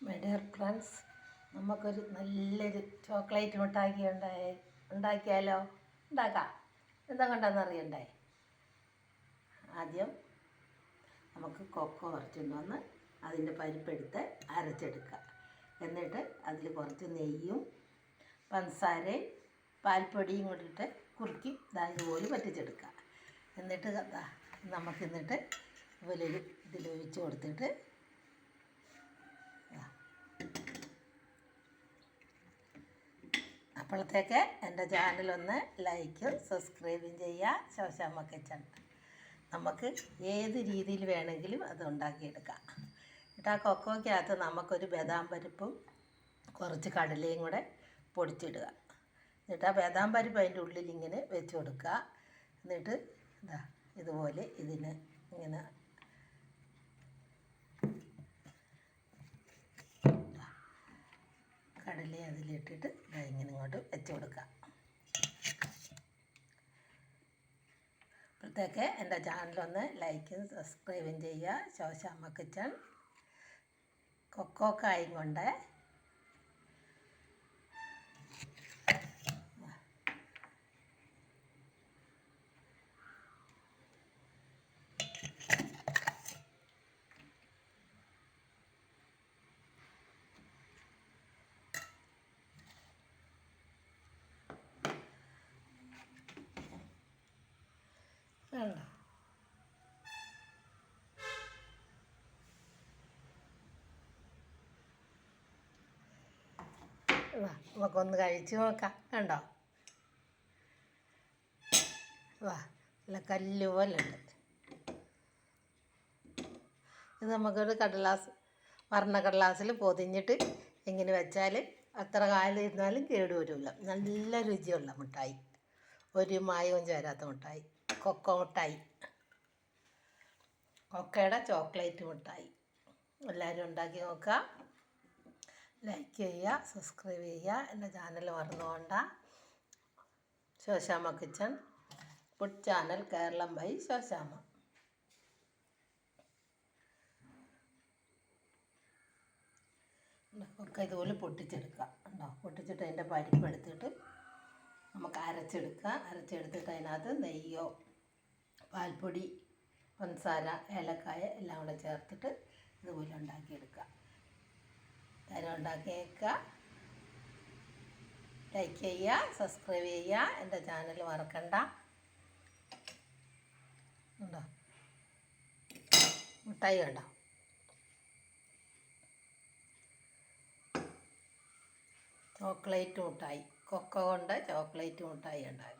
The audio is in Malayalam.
മൈ ഡിയർ ഫ്രണ്ട്സ് നമുക്കൊരു നല്ലൊരു ചോക്ലേറ്റ് മിഠായി ഉണ്ടായി ഉണ്ടാക്കിയാലോ? ഉണ്ടാക്കാം. എന്താ കൊണ്ടാന്ന് അറിയണ്ടേ? ആദ്യം നമുക്ക് കൊക്കോ കുറച്ചുകൊണ്ട് വന്ന് അതിന്റെ പരിപ്പെടുത്ത് അരച്ചെടുക്കുക. എന്നിട്ട് അതിൽ കുറച്ച് നെയ്യും പഞ്ചസാരയും പാൽപ്പൊടിയും കൂടിയിട്ട് കുറുക്കി ദാ ഇതുപോലെ പറ്റിച്ചെടുക്കുക എന്നിട്ട് നമുക്ക് എന്നിട്ട് ഇതിൽ ഒഴിച്ച് കൊടുത്തിട്ട് അപ്പോഴത്തേക്ക് എന്റെ ചാനലൊന്ന് ലൈക്കും സബ്സ്ക്രൈബും ചെയ്യുക ശോശാമ്മ കിച്ചൺ. നമുക്ക് ഏത് രീതിയിൽ വേണമെങ്കിലും അത് ഉണ്ടാക്കിയെടുക്കാം. എന്നിട്ട് ആ കൊക്കോയ്ക്കകത്ത് നമുക്കൊരു ബദാം പരിപ്പും കുറച്ച് കടലയും കൂടെ പൊടിച്ചിടുക. എന്നിട്ട് ആ ബദാം പരിപ്പ് അതിന്റെ ഉള്ളിൽ ഇങ്ങനെ വെച്ച് കൊടുക്കുക. എന്നിട്ട് ഇതാ ഇതുപോലെ ഇതിന് ഇങ്ങനെ അതിലിട്ടിട്ട് ഇങ്ങനെ ഇങ്ങോട്ട് വെച്ച് കൊടുക്കുക അപ്പോഴത്തേക്ക് എന്റെ ചാനലൊന്ന് ലൈക്കും സബ്സ്ക്രൈബും ചെയ്യുക. ശോശാമ്മ കിച്ചൺ കൊക്കോക്കായും കൊണ്ട് വാ നമുക്കൊന്ന് കഴിച്ച് നോക്കാം. കണ്ടോ? വാ നല്ല കല്ല് പോലെ ഉണ്ട് ഇത് നമുക്കൊരു കടലാസ് വർണ കടലാസിൽ പൊതിഞ്ഞിട്ട് ഇങ്ങനെ വെച്ചാൽ അത്ര കാലം ഇരുന്നാലും കേട് വരില്ല. നല്ല രുചിയുള്ള മിഠായി ഒരു മായവും ചേരാത്ത മിഠായി കൊക്കോ മിഠായി കൊക്കയുടെ ചോക്ലേറ്റ് മിഠായി എല്ലാവരും ഉണ്ടാക്കി നോക്കുക ലൈക്ക് ചെയ്യുക സബ്സ്ക്രൈബ് ചെയ്യുക എന്റെ channel മറന്നുകൊണ്ട. Shoshamma kitchen food channel Keralam bye Shoshamma. ഒക്കെ ഇതുപോലെ പൊട്ടിച്ചെടുക്കുക ഉണ്ടോ പൊട്ടിച്ചിട്ട് അതിന്റെ പരിപ്പ് എടുത്തിട്ട് നമുക്ക് അരച്ചെടുക്കുക അരച്ചെടുത്തിട്ട് അതിനകത്ത് നെയ്യോ പാൽപ്പൊടി പഞ്ചസാര ഏലക്കായ എല്ലാം കൂടെ ചേർത്തിട്ട് ഇതുപോലെ ഉണ്ടാക്കിയെടുക്കുക തരം ഉണ്ടാക്കിയേക്കുക ലൈക്ക് ചെയ്യുക സബ്സ്ക്രൈബ് ചെയ്യുക. എന്റെ ചാനൽ മറക്കണ്ട. ഉണ്ടോ? മിഠായി ഉണ്ടോ? ചോക്ലേറ്റ് മിഠായി. കൊക്ക കൊണ്ട് ചോക്ലേറ്റ് മിഠായി ഉണ്ടാക്കി.